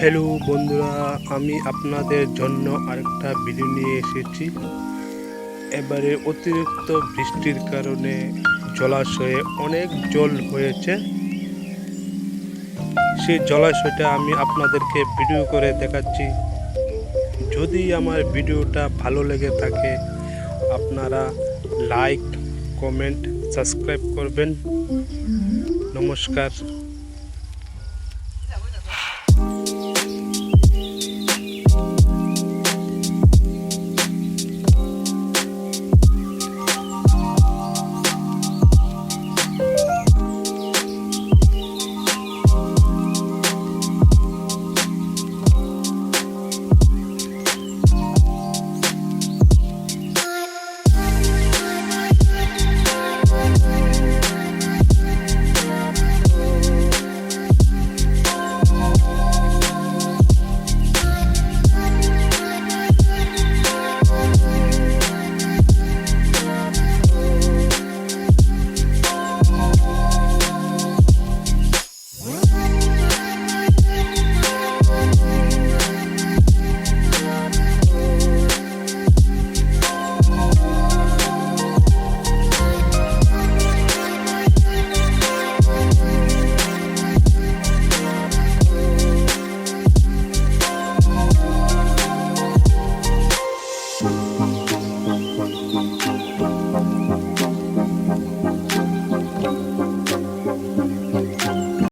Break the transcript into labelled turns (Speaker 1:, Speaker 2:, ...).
Speaker 1: Hello বন্ধুরা, আমি আপনাদের জন্য আরেকটা ভিডিও নিয়ে এসেছি। এবারে অতিরিক্ত বৃষ্টির কারণে জলাশয়ে অনেক জল হয়েছে। সেই জলাশয়টা আমি আপনাদেরকে ভিডিও করে দেখাচ্ছি। যদি আমার ভিডিওটা ভালো লেগে থাকে, আপনারা লাইক কমেন্ট সাবস্ক্রাইব করবেন। নমস্কার।